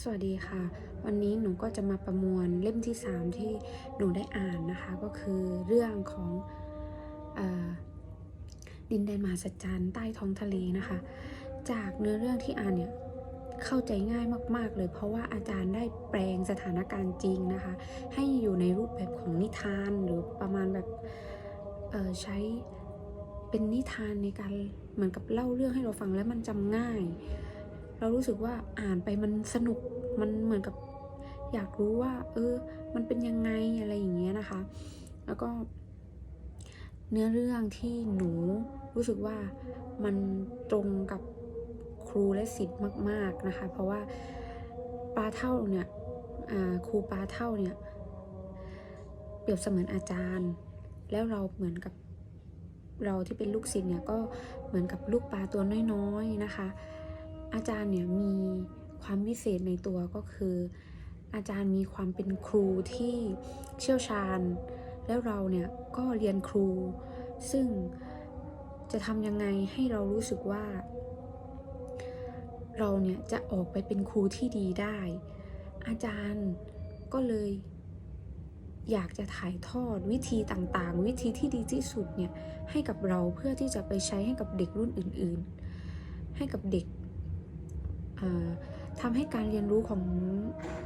สวัสดีค่ะ วันนี้หนูก็จะมาประมวลเล่มที่ 3 ที่หนูได้อ่านนะคะ ก็คือเรื่องของอดินแดนมหัศจรรย์ใต้ท้องทะเลนะคะ จากเนื้อเรื่องที่อ่านเนี่ยเข้าใจง่ายมาก ๆ เลย เพราะว่าอาจารย์ได้แปลงสถานการณ์จริงนะคะ ให้อยู่ในรูปแบบของนิทานหรือประมาณแบบใช้เป็นนิทานในการเหมือนกับเล่าเรื่องให้เราฟังแล้วมันจำง่าย เรารู้สึกว่าอ่านไปมันสนุกมันเหมือนกับอยากรู้ว่า เออ มันเป็นยังไงอะไรอย่างเงี้ยนะคะ แล้วก็ เนื้อเรื่องที่หนูรู้สึกว่ามันตรงกับครูและศิษย์มาก ๆนะคะ เพราะว่าปลาเท่าเนี่ยอ่าครูปลาเท่าเนี่ยเปรียบเสมือนอาจารย์ แล้วเราเหมือนกับเราที่เป็นลูกศิษย์เนี่ยก็เหมือนกับลูกปลาตัวน้อยๆนะคะ อาจารย์เนี่ยมีความวิเศษในตัวก็คือ อาจารย์มีความเป็นครูที่เชี่ยวชาญ แล้วเราเนี่ยก็เรียนครู ซึ่งจะทำยังไงให้เรารู้สึกว่า เราเนี่ยจะออกไปเป็นครูที่ดีได้ อาจารย์ก็เลยอยากจะถ่ายทอดวิธีต่างๆ วิธีที่ดีที่สุดเนี่ยให้กับเราเพื่อที่จะไปใช้ให้กับเด็กรุ่นอื่น ๆ ให้กับเด็ก ทำให้การเรียนรู้ของ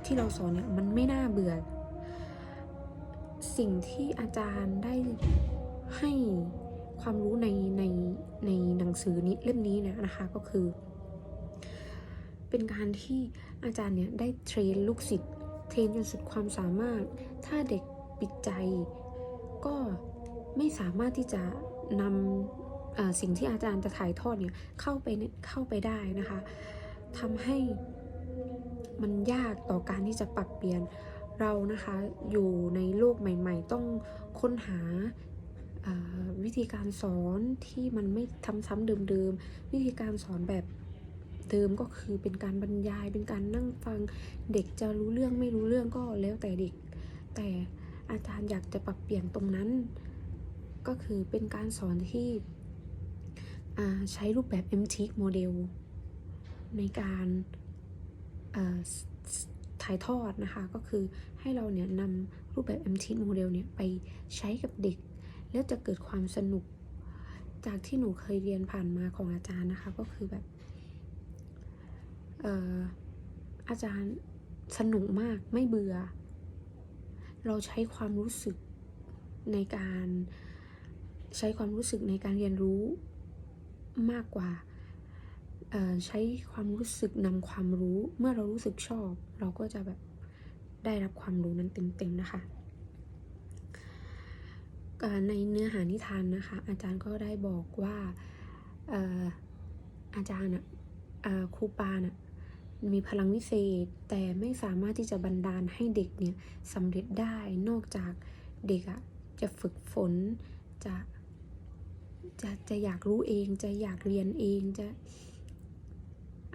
ที่เราสอนเนี่ยมันไม่น่าเบื่อ สิ่งที่อาจารย์ได้ให้ความรู้ในในในหนังสือนี้เล่มนี้เนี่ยนะคะก็คือ เป็นการที่อาจารย์เนี่ยได้เทรนลูกศิษย์เทรนจนสุดความสามารถ ถ้าเด็กปิดใจ ก็ไม่สามารถที่จะนำสิ่งที่อาจารย์จะถ่ายทอดเนี่ยเข้าไปเข้าไปได้นะคะ ทำให้มันยากต่อการที่จะปรับเปลี่ยนเรานะคะอยู่ในโลกใหม่ ๆ ต้องค้นหาวิธีการสอนที่มันไม่ทำซ้ำเดิมๆวิธีการสอนแบบเดิมก็คือเป็นการบรรยาย เป็นการนั่งฟังเด็กจะรู้เรื่องไม่รู้เรื่องก็แล้วแต่เด็ก แต่อาจารย์อยากจะปรับเปลี่ยนตรงนั้น ก็คือเป็นการสอนที่ใช้รูปแบบ MTIC โมเดล ในการถ่ายทอดนะคะ ก็คือให้เราเนี่ยนำรูปแบบ MTIC โมเดลเนี่ยไปใช้กับเด็ก แล้วจะเกิดความสนุกจากที่หนูเคยเรียนผ่านมาของอาจารย์นะคะ ก็คือแบบเอออาจารย์สนุกมากไม่เบื่อ เราใช้ความรู้สึกในการใช้ความรู้สึกในการเรียนรู้มากกว่า ใช้ความรู้สึกนำความรู้ เมื่อเรารู้สึกชอบ เราก็จะแบบได้รับความรู้นั้นเต็มๆนะคะในเนื้อหานิทานนะคะ อาจารย์ก็ได้บอกว่าเอ่อาจารย์อะครูปาน่ะมีพลังวิเศษ แต่ไม่สามารถที่จะบันดาลให้เด็กเนี่ยสำเร็จได้นอกจากเด็กอะจะฝึกฝนจะจะจะอยากรู้เอง จะอยากเรียนเองจะ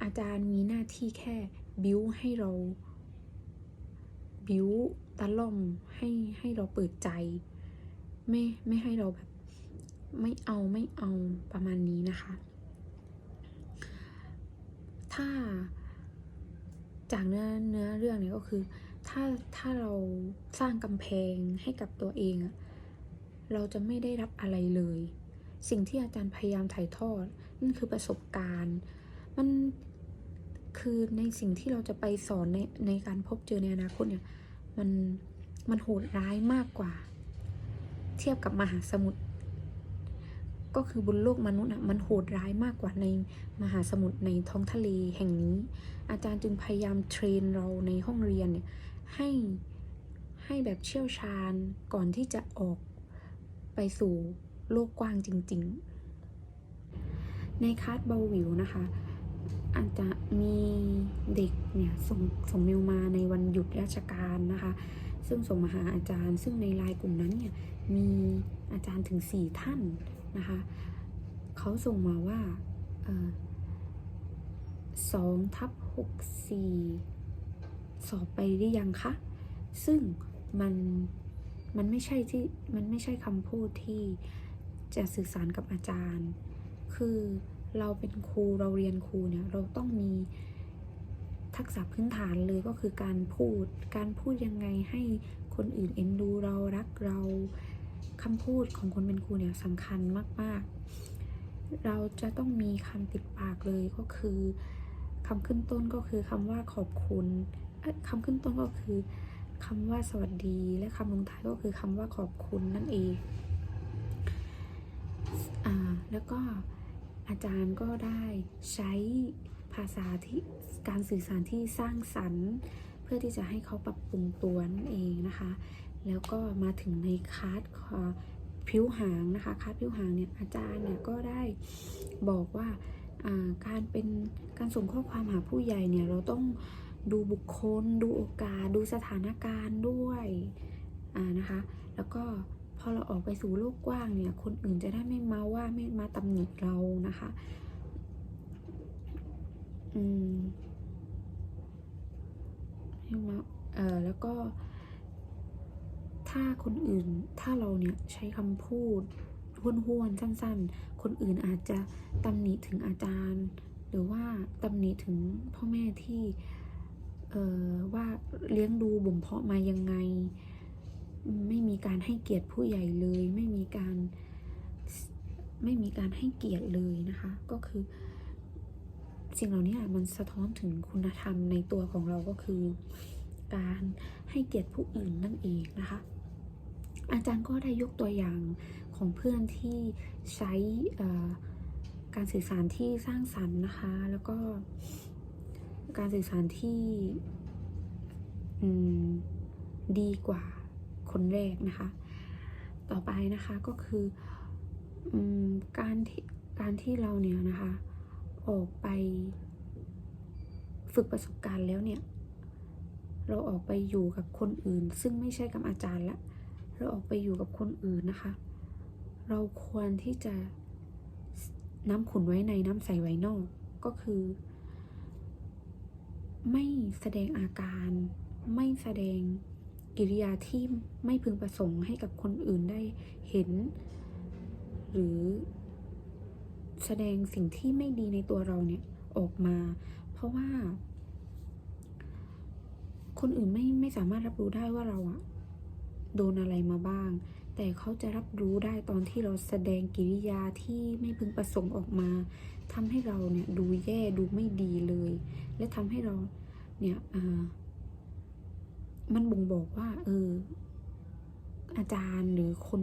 อาจารย์มีหน้าที่แค่บิ้วให้เราบิ้วตะล่อมให้ให้เราเปิดใจ ไม่ไม่ให้เราแบบไม่เอาไม่เอาประมาณนี้นะคะ ถ้าจากเนื้อเนื้อเรื่องเนี่ยก็คือถ้าถ้าเราสร้างกำแพงให้กับตัวเองอะเราจะไม่ได้รับอะไรเลย สิ่งที่อาจารย์พยายามถ่ายทอดนั่นคือประสบการณ์ มัน คือในสิ่งที่เราจะไปสอนในในการพบเจอในอนาคตเนี่ยมันมันโหดร้ายมากกว่า เทียบกับมหาสมุทรก็คือบนโลกมนุษย์อะมันโหดร้ายมากกว่าในมหาสมุทรในท้องทะเลแห่งนี้ อาจารย์จึงพยายามเทรนเราในห้องเรียนเนี่ยให้ให้แบบเชี่ยวชาญก่อนที่จะออกไปสู่โลกกว้างจริง ๆ ในคลาสเบาวิวนะคะ อาจจะมีเด็กเนี่ยส่งส่งเมลมาในวันหยุดราชการนะคะ ซึ่งส่งมาหาอาจารย์ ซึ่งในไลน์กลุ่มนั้นเนี่ยมีอาจารย์ถึง 4 ท่านนะคะเขาส่งมาว่าออสองทับหกสี่สอบไปหรือยังคะ ซึ่งมันมันไม่ใช่ที่มันไม่ใช่คำพูดที่จะสื่อสารกับอาจารย์ คือ เราเป็นครูเราเรียนครูเนี่ยเราต้องมีทักษะพื้นฐานเลยก็คือการพูด การพูดยังไงให้คนอื่นเอ็นดูเรารักเราคำพูดของคนเป็นครูเนี่ยสำคัญมาก ๆ เราจะต้องมีคำติดปากเลยก็คือคำขึ้นต้นก็คือคำว่าขอบคุณคำขึ้นต้นก็คือคำว่าสวัสดี และคำลงท้ายก็คือคำว่าขอบคุณนั่นเอง อ่า แล้วก็ อาจารย์ก็ได้ใช้ภาษาที่การสื่อสารที่สร้างสรรค์ เพื่อที่จะให้เขาปรับปรุงตัวนั่นเองนะคะ แล้วก็มาถึงในคลาสเอ่อผิวหางนะคะคลาสผิวหางเนี่ยอาจารย์เนี่ยก็ได้บอกว่าการเป็นการส่งข้อความหาผู้ใหญ่เนี่ยเราต้องดูบุคคล ดูโอกาส ดูสถานการณ์ด้วยนะคะ แล้วก็ พอเราออกไปสู่โลกกว้างเนี่ย คนอื่นจะได้ไม่มาว่าไม่มาตำหนิเรานะคะ อืมไม่มาเอ่อแล้วก็ ถ้าคนอื่นถ้าเราเนี่ยใช้คำพูดห้วนๆสั้น ๆ คนอื่นอาจจะตำหนิถึงอาจารย์ หรือว่าตำหนิถึงพ่อแม่ที่ เอ่อว่าเลี้ยงดูบ่มเพาะมายังไง ไม่มีการให้เกียรติผู้ใหญ่เลย ไม่มีการไม่มีการให้เกียรติเลยนะคะ ก็คือ สิ่งเหล่านี้มันสะท้อนถึงคุณธรรมในตัวของเราก็คือ การให้เกียรติผู้อื่นนั่นเองนะคะ อาจารย์ก็ได้ยกตัวอย่างของเพื่อนที่ใช้การสื่อสารที่สร้างสรรค์นะคะ แล้วก็การสื่อสารที่ดีกว่า คนแรกนะคะ ต่อไปนะคะก็คืออการที่การที่เราเนี่ยนะคะ ออกไปฝึกประสบการณ์แล้วเนี่ย เราออกไปอยู่กับคนอื่น ซึ่งไม่ใช่กับอาจารย์ละเราออกไปอยู่กับคนอื่นนะคะ เราควรที่จะน้ำขุนไว้ในน้ำใสไว้นอกก็คือ ไม่แสดงอาการ ไม่แสดง กิริยาที่ไม่พึงประสงค์ให้กับคนอื่นได้เห็น หรือแสดงสิ่งที่ไม่ดีในตัวเราเนี่ยออกมา เพราะว่า คนอื่นไม่ไม่สามารถรับรู้ได้ว่าเราอะโดนอะไรมาบ้าง แต่เขาจะรับรู้ได้ตอนที่เราแสดงกิริยาที่ไม่พึงประสงค์ออกมาทำให้เราเนี่ยดูแย่ดูไม่ดีเลย และทำให้เราเนี่ยอ่า มันบ่งบอกว่า เออ อาจารย์หรือคน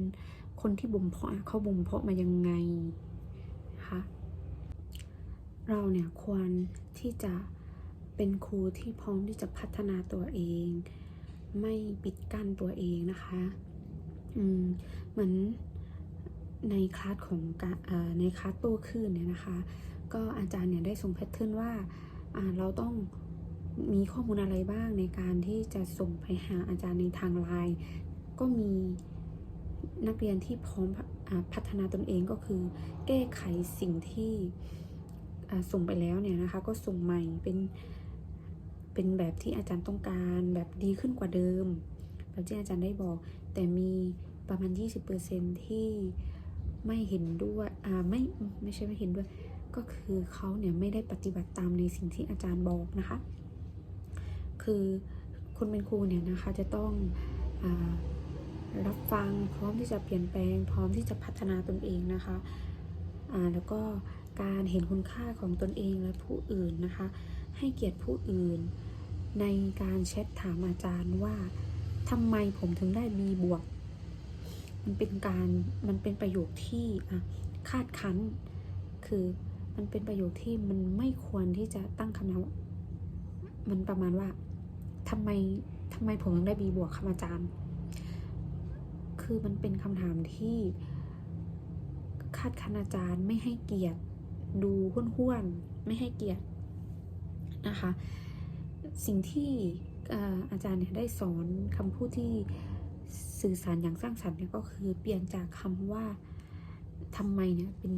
คนที่บ่มเพาะเขาบ่มเพาะมายังไงคะเราเนี่ยควรที่จะเป็นครูที่พร้อมที่จะพัฒนาตัวเอง ไม่ปิดกั้นตัวเองนะคะ อืมเหมือนในคลาสของในคลาสโต้คลื่นเนี่ยนะคะ ก็อาจารย์เนี่ยได้ส่งแพทเทิร์นว่าเราต้อง มีข้อมูลอะไรบ้างในการที่จะส่งไปหาอาจารย์ในทางไลน์ก็มีนักเรียนที่พร้อมพัฒนาตนเองก็คือ แก้ไขสิ่งที่ส่งไปแล้วเนี่ยนะคะ ก็ส่งใหม่เป็นเป็นแบบที่อาจารย์ต้องการแบบดีขึ้นกว่าเดิม แบบที่อาจารย์ได้บอก แต่มีประมาณ 20%ที่ไม่เห็นด้วยอ่าไม่ไม่ใช่ไม่เห็นด้วย ก็คือเขาเนี่ยไม่ได้ปฏิบัติตามในสิ่งที่อาจารย์บอกนะคะ คือคนเป็นครูเนี่ยนะคะจะต้องอรับฟังพร้อมที่จะเปลี่ยนแปลง พร้อมที่จะพัฒนาตนเองนะคะแล้วก็การเห็นคุณค่าของตนเองและผู้อื่นนะคะ ให้เกียรติผู้อื่น ในการแชทถามอาจารย์ว่าทำไมผมถึงได้ B บวก มันเป็นการมันเป็นประโยคที่คาดคั้น คือมันเป็นประโยคที่มันไม่ควรที่จะตั้งคำถามมันประมาณว่า ทำไมทำไมผมถึงได้ B บวกครับอาจารย์ คือมันเป็นคำถามที่คาดคันอาจารย์ไม่ให้เกียรติดูห้วนๆไม่ให้เกียรตินะคะ สิ่งที่อาจารย์เนี่ยได้สอนคำพูดที่สื่อสารอย่างสร้างสรรค์เนี่ยก็คือเปลี่ยนจากคำว่าทำไมเนี่ยเป็น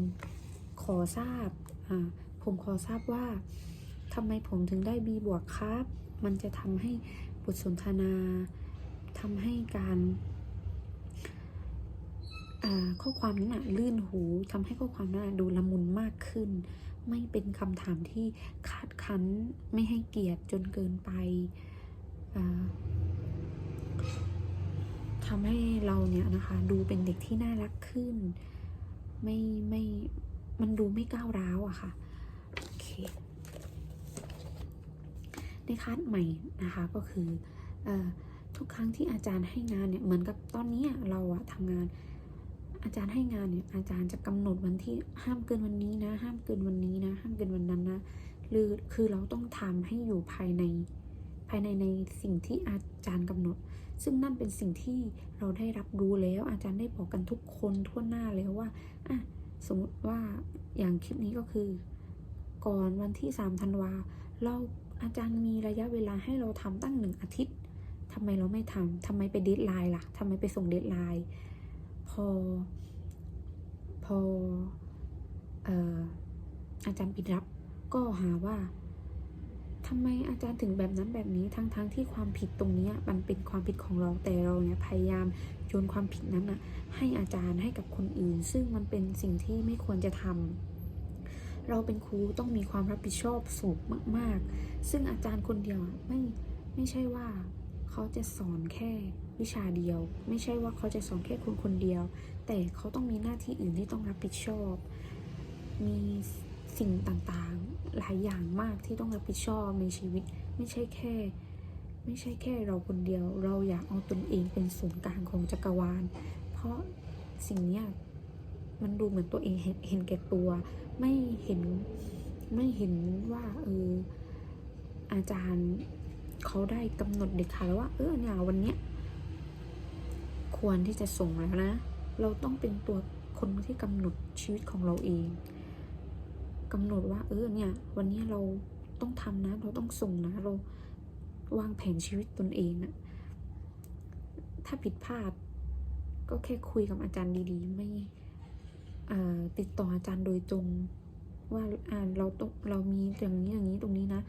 ขอทราบ ผมขอทราบว่าทำไมผมถึงได้ B บวกครับ มันจะทำให้บทสนทนาทำให้การข้อความนั้นนะลื่นหูทำให้ข้อความนั้นดูละมุนมากขึ้น ไม่เป็นคำถามที่คาดคั้นไม่ให้เกียรติจนเกินไปอ่าทำให้เราเนี่ยนะคะดูเป็นเด็กที่น่ารักขึ้น ไม่ไม่มันดูไม่ก้าวร้าวอะค่ะ โอเค ในคลาสใหม่นะคะก็คืออทุกครั้งที่อาจารย์ให้งานเนี่ยเหมือนกับตอนนี้เราอะทำงานอาจารย์ให้งานเนี่ยอาจารย์จะกำหนดวันที่ห้ามเกินวันนี้นะ ห้ามเกินวันนี้นะ ห้ามเกินวันนั้นนะหรือคือเราต้องทำให้อยู่ภายในภายในในสิ่งที่อาจารย์กำหนด ซึ่งนั่นเป็นสิ่งที่เราได้รับรู้แล้ว อาจารย์ได้บอกกันทุกคนทั่วหน้าแล้วว่าอะสมมติว่าอย่างคลิปนี้ก็คือ ก่อนวันที่3ธันวาเรา อาจารย์มีระยะเวลาให้เราทำตั้งหนึ่งอาทิตย์ทำไมเราไม่ทำทำไมไปเดทไลน์ล่ะทำไมไปส่งเดทไลน์พอพอเอ่ออาจารย์ปิดรับก็หาว่าทำไมอาจารย์ถึงแบบนั้นแบบนี้ทั้งๆทที่ความผิดตรงนี้มันเป็นความผิดของเราแต่เราเนี่ยพยายามโยนความผิดนั้นอะให้อาจารย์ให้กับคนอื่น ซึ่งมันเป็นสิ่งที่ไม่ควรจะทำ เราเป็นครูต้องมีความรับผิดชอบสูงมาก ๆ ซึ่งอาจารย์คนเดียวไม่ไม่ใช่ว่าเขาจะสอนแค่วิชาเดียว ไม่ใช่ว่าเขาจะสอนแค่คนคนเดียว แต่เขาต้องมีหน้าที่อื่นที่ต้องรับผิดชอบ มีสิ่งต่างๆ หลายอย่างมากที่ต้องรับผิดชอบในชีวิตไม่ใช่แค่ ไม่ใช่แค่เราคนเดียว เราอยากเอาตนเองเป็นศูนย์กลางของจักรวาล เพราะสิ่งนี้ มันดูเหมือนตัวเองเห็นแก่ตัว ไม่เห็นไม่เห็นว่าเอออาจารย์เขาได้กำหนดเด็ดขาดแล้วว่า เออเนี่ยวันเนี้ยควรที่จะส่งแล้วนะ เราต้องเป็นตัวคนที่กำหนดชีวิตของเราเองกำหนดว่าเออเนี่ย วันนี้เราต้องทำนะ เราต้องส่งนะ เราวางแผนชีวิตตนเองนะถ้าผิดพลาดก็แค่คุยกับอาจารย์ดีๆ ไม่ ติดต่ออาจารย์โดยตรงว่าเราต้องเรามีอย่างนี้อย่างนี้ตรงนี้นะ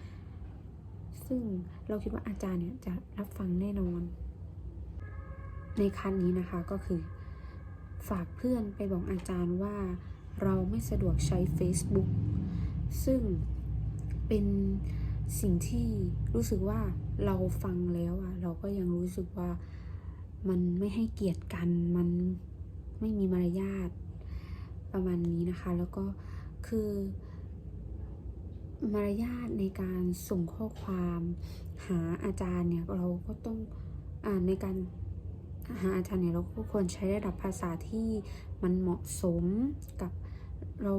ซึ่งเราคิดว่าอาจารย์เนี่ยจะรับฟังแน่นอน ในคันนี้นะคะก็คือ ฝากเพื่อนไปบอกอาจารย์ว่าเราไม่สะดวกใช้ Facebook ซึ่งเป็นสิ่งที่รู้สึกว่าเราฟังแล้วอะเราก็ยังรู้สึกว่ามันไม่ให้เกียรติกันมันไม่มีมารยาท ประมาณนี้นะคะ แล้วก็คือมารยาทในการส่งข้อความหาอาจารย์เนี่ยเราก็ต้องอ่าในการหาอาจารย์เนี่ยเราก็ควรใช้ระดับภาษาที่มันเหมาะสมกับเรา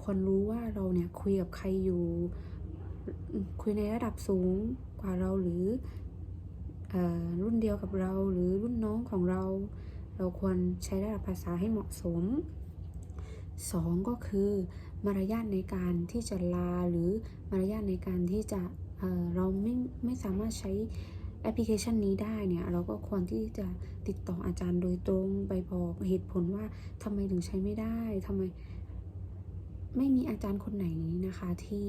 ควรรู้ว่าเราเนี่ยคุยกับใครอยู่ คุยในระดับสูงกว่าเราหรืออรุ่นเดียวกับเราหรือรุ่นน้องของเรา เราควรใช้ระดับภาษาให้เหมาะสม สองก็คือ มารยาทในการที่จะลาหรือมารยาทในการที่จะเเราไม่ไม่สามารถใช้แอปพลิเคชันนี้ได้เนี่ยเราก็ควรที่จะติดต่ออาจารย์โดยตรงไปบอกเหตุผลว่าทำไมถึงใช้ไม่ได้ทำไม ไม่มีอาจารย์คนไหนนะคะที่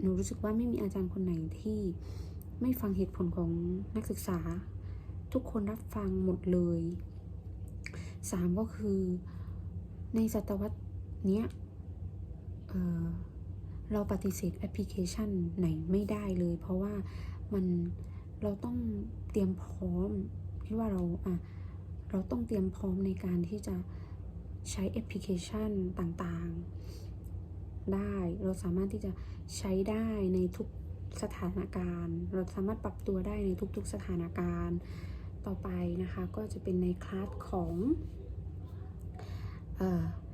หนูรู้สึกว่าไม่มีอาจารย์คนไหนที่ไม่ฟังเหตุผลของนักศึกษา ทุกคนรับฟังหมดเลยสามก็คือ ในศตวรรษเนี้ยเเราปฏิเสธแอปพลิเคชันไหนไม่ได้เลย เพราะว่ามันเราต้องเตรียมพร้อมคิดว่าเราอะเราต้องเตรียมพร้อมในการที่จะใช้แอปพลิเคชันต่างๆ ได้เราสามารถที่จะใช้ได้ในทุกสถานการณ์ เราสามารถปรับตัวได้ในทุกๆสถานการณ์ต่อไปนะคะ ก็จะเป็นในคลาสของ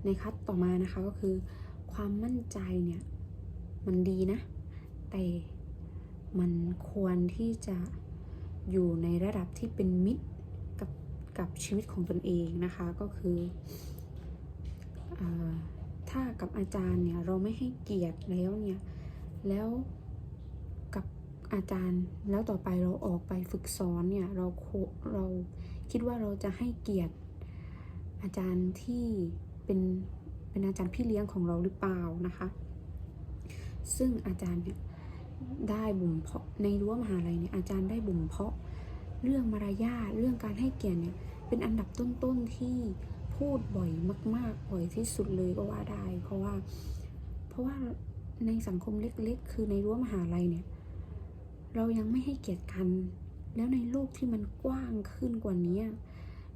ในคลาสต่อมานะคะก็คือ ความมั่นใจเนี่ยมันดีนะ แต่มันควรที่จะอยู่ในระดับที่เป็นมิตรกับกับชีวิตของตนเองนะคะก็คืออถ้ากับอาจารย์เนี่ยเราไม่ให้เกียรติแล้วเนี่ยแล้วกับอาจารย์แล้วต่อไปเราออกไปฝึกสอนเนี่ยเราเราคิดว่าเราจะให้เกียรติ อาจารย์ที่เป็นเป็นอาจารย์พี่เลี้ยงของเราหรือเปล่านะคะ ซึ่งอาจารย์เนี่ยได้บ่มเพาะในรั้วมหาลัยเนี่ยอาจารย์ได้บ่มเพาะเรื่องมารยาทเรื่องการให้เกียรติเนี่ยเป็นอันดับต้นๆที่พูดบ่อยมาก ๆ บ่อยที่สุดเลยก็ว่าได้ เพราะว่า เพราะว่าในสังคมเล็ก ๆ คือในรั้วมหาลัยเนี่ย เรายังไม่ให้เกียรติกัน แล้วในโลกที่มันกว้างขึ้นกว่านี้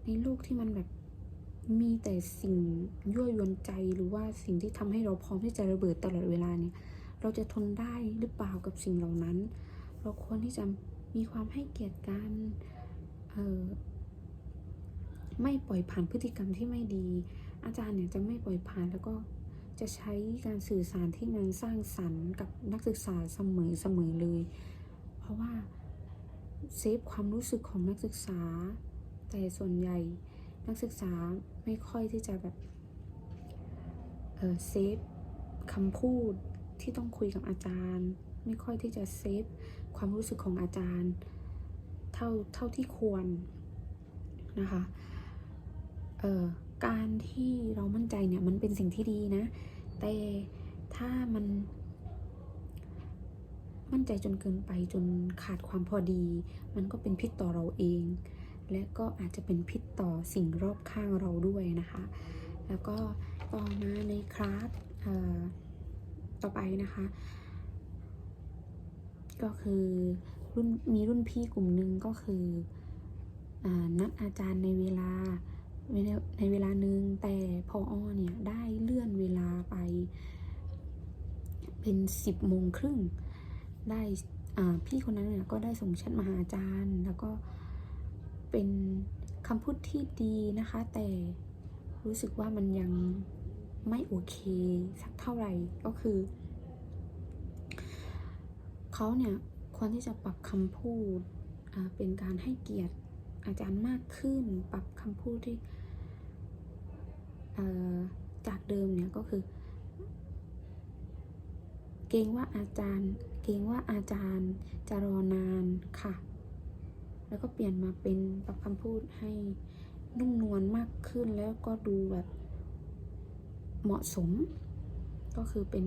ในโลกที่มันแบบ มีแต่สิ่งยั่วยวนใจหรือว่าสิ่งที่ทำให้เราพร้อมที่จะระเบิดตลอดเวลาเนี่ย เราจะทนได้หรือเปล่ากับสิ่งเหล่านั้น เราควรที่จะมีความให้เกียรติกันเอ่อไม่ปล่อยผ่านพฤติกรรมที่ไม่ดี อาจารย์เนี่ยจะไม่ปล่อยผ่านแล้วก็จะใช้การสื่อสารที่มันสร้างสรรค์กับนักศึกษาเสมอเสมอเลย เพราะว่าเซฟความรู้สึกของนักศึกษา แต่ส่วนใหญ่ นักศึกษาไม่ค่อยที่จะแบบเออเซฟคำพูดที่ต้องคุยกับอาจารย์ ไม่ค่อยที่จะเซฟความรู้สึกของอาจารย์ เท่าเท่าที่ควรนะคะเอ่อการที่เรามั่นใจเนี่ยมันเป็นสิ่งที่ดีนะ แต่ถ้ามันมั่นใจจนเกินไปจนขาดความพอดี มันก็เป็นพิษต่อเราเอง และก็อาจจะเป็นพิษต่อสิ่งรอบข้างเราด้วยนะคะ แล้วก็ต่อมาในคลาสต่อไปนะคะ ก็คือรุ่นมีรุ่นพี่กลุ่มหนึ่งก็คืออนัดอาจารย์ในเวลาในเวลาหนึ่งแต่พออเนี่ยได้เลื่อนเวลาไปเป็นสิบโมงครึ่งได้พี่คนนั้นเนี่ยก็ได้ส่งแชทมาหาอาจารย์ แล้วก็ เป็นคำพูดที่ดีนะคะ แต่รู้สึกว่ามันยังไม่โอเคสักเท่าไหร่ก็คือเขาเนี่ยควรที่จะปรับคำพูดเป็นการให้เกียรติอาจารย์มากขึ้น ปรับคำพูดที่จากเดิมเนี่ยก็คือ เกรงว่าอาจารย์ เกรงว่าอาจารย์จะรอนานค่ะ แล้วก็เปลี่ยนมาเป็นปรับคำพูดให้นุ่มนวลมากขึ้นแล้วก็ดูแบบเหมาะสม ก็คือเป็น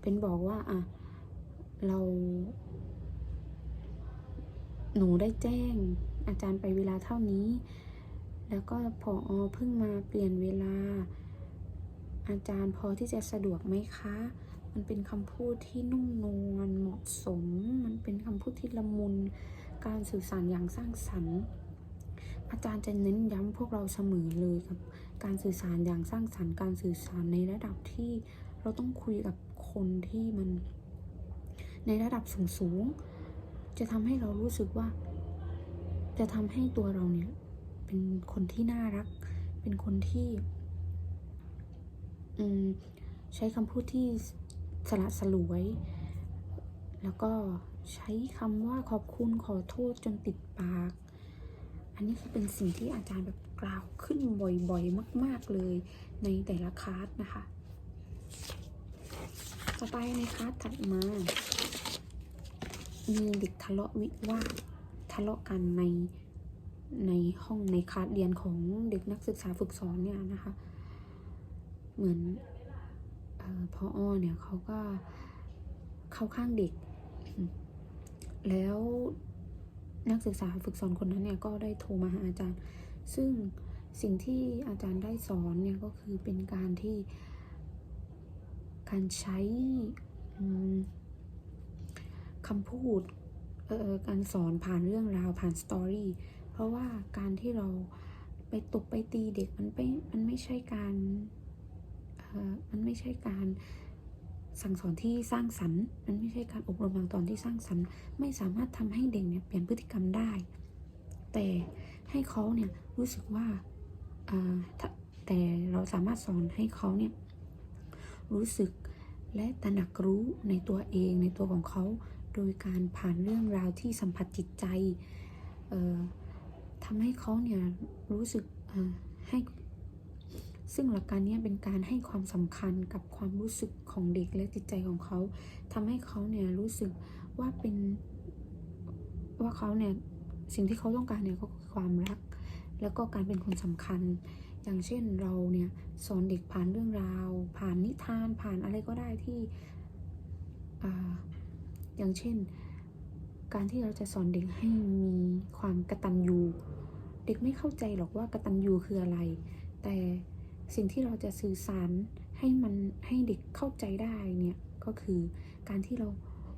เป็นบอกว่าอะเรา หนูได้แจ้งอาจารย์ไปเวลาเท่านี้ แล้วก็พออเพิ่งมาเปลี่ยนเวลา อาจารย์พอที่จะสะดวกไหมคะ มันเป็นคำพูดที่นุ่มนวลเหมาะสม มันเป็นคำพูดที่ละมุน การสื่อสารอย่างสร้างสรรค์ อาจารย์จะเน้นย้ำพวกเราเสมอเลยกับ การสื่อสารอย่างสร้างสรรค์ การสื่อสารในระดับที่เราต้องคุยกับคนที่มัน ในระดับสูงสูงจะทำให้เรารู้สึกว่า จะทำให้ตัวเราเนี่ยเป็นคนที่น่ารัก เป็นคนที่ใช้คำพูดที่ สละสลวย แล้วก็ใช้คำว่าขอบคุณขอโทษจนติดปาก อันนี้คือเป็นสิ่งที่อาจารย์แบบกล่าวขึ้นบ่อยๆ มาก ๆเลยในแต่ละคลาสนะคะ ต่อไปในคลาสถัดมา มีเด็กทะเลาะวิวาททะเลาะกันในในห้องในคลาสเรียนของเด็กนักศึกษาฝึกสอนเนี่ยนะคะ เหมือน พออเนี่ยเขาก็เข้าข้างเด็ก แล้วนักศึกษาฝึกสอนคนนั้นเนี่ยก็ได้โทรมาหาอาจารย์ ซึ่งสิ่งที่อาจารย์ได้สอนเนี่ยก็คือเป็นการที่การใช้คำพูดการสอนผ่านเรื่องราวผ่านสตอรี่ เพราะว่าการที่เราไปตบไปตีเด็กมันไม่มันไม่ใช่การ มันไม่ใช่การสั่งสอนที่สร้างสรรค์ มันไม่ใช่การอบรมบางตอนที่สร้างสรรค์ ไม่สามารถทำให้เด็กเนี่ยเปลี่ยนพฤติกรรมได้ แต่ให้เขาเนี่ยรู้สึกว่าแต่เราสามารถสอนให้เขาเนี่ยรู้สึกและตระหนักรู้ในตัวเองในตัวของเขา โดยการผ่านเรื่องราวที่สัมผัสจิตใจทำให้เขาเนี่ยรู้สึกให้ ซึ่งหลักการนี้เป็นการให้ความสำคัญกับความรู้สึกของเด็กและจิตใจของเขาทำให้เขาเนี่ยรู้สึกว่าเป็นว่าเขาเนี่ยสิ่งที่เขาต้องการเนี่ยก็คือความรัก แล้วก็การเป็นคนสำคัญ อย่างเช่นเราเนี่ยสอนเด็กผ่านเรื่องราว ผ่านนิทานผ่านอะไรก็ได้ที่ออย่างเช่น การที่เราจะสอนเด็กให้มีความกระตัญญูเด็กไม่เข้าใจหรอกว่ากระตัญญูคืออะไร แต่ สิ่งที่เราจะสื่อสารให้มันให้เด็กเข้าใจได้เนี่ยก็คือการที่เรา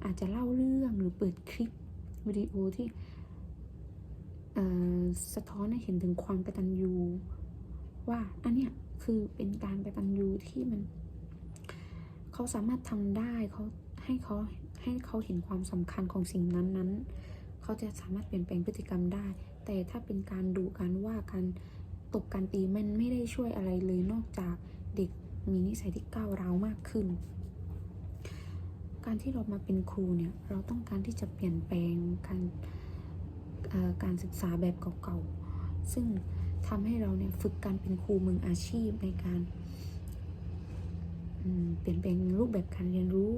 อาจจะเล่าเรื่องหรือเปิดคลิปวิดีโอที่สะท้อนให้เห็นถึงความกตัญญูว่าอันเนี้ยคือเป็นการกตัญญูที่มันเขาสามารถทำได้เขาให้เขาให้เขาเห็นความสำคัญของสิ่งนั้นนั้นๆเขาจะสามารถเปลี่ยนแปลงพฤติกรรมได้ แต่ถ้าเป็นการดุการว่าการ ตบการตีมันไม่ได้ช่วยอะไรเลยนอกจากเด็กมีนิสัยที่ก้าวร้าวมากขึ้น การที่เรามาเป็นครูเนี่ยเราต้องการที่จะเปลี่ยนแปลงการการศึกษาแบบเก่าๆ ซึ่งทำให้เราเนี่ยฝึกการเป็นครูมืออาชีพในการเปลี่ยนแปลงรูปแบบการเรียนรู้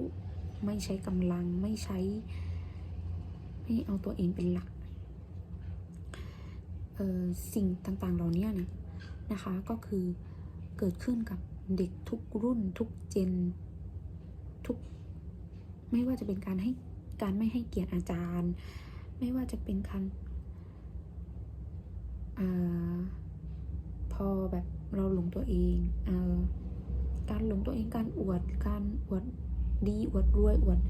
ไม่ใช้กำลังไม่ใช้ไม่เอาตัวเองเป็นหลัก สิ่งต่างๆเหล่านี้เนี่ยนะคะก็คือเกิดขึ้นกับเด็กทุกรุ่นทุกเจนทุกไม่ว่าจะเป็นการให้การไม่ให้เกียรติอาจารย์ ไม่ว่าจะเป็นการอาพอแบบเราหลงตัวเองเออการหลงตัวเองการอวดการอวดดีอวดรวยอวด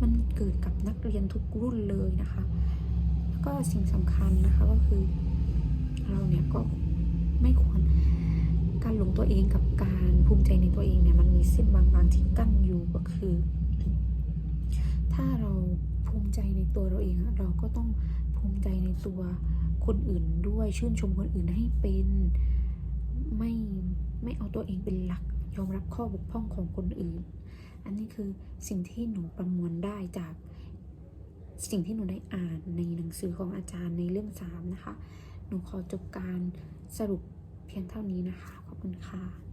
มันเกิดกับนักเรียนทุกรุ่นเลยนะคะ แล้วก็สิ่งสำคัญนะคะก็คือ เราเนี่ยก็ไม่ควรการหลงตัวเองกับการภูมิใจในตัวเองเนี่ยมันมีเส้นบางๆที่กั้นอยู่ก็คือ ถ้าเราภูมิใจในตัวเราเองเราก็ต้องภูมิใจในตัวคนอื่นด้วยชื่นชมคนอื่นให้เป็นไม่ไม่เอาตัวเองเป็นหลัก ยอมรับข้อบกพร่องของคนอื่น อันนี้คือสิ่งที่หนูประมวลได้จากสิ่งที่หนูได้อ่านในหนังสือของอาจารย์ในเล่มสามนะคะ หนูขอจบการสรุปเพียงเท่านี้นะคะ ขอบคุณค่ะ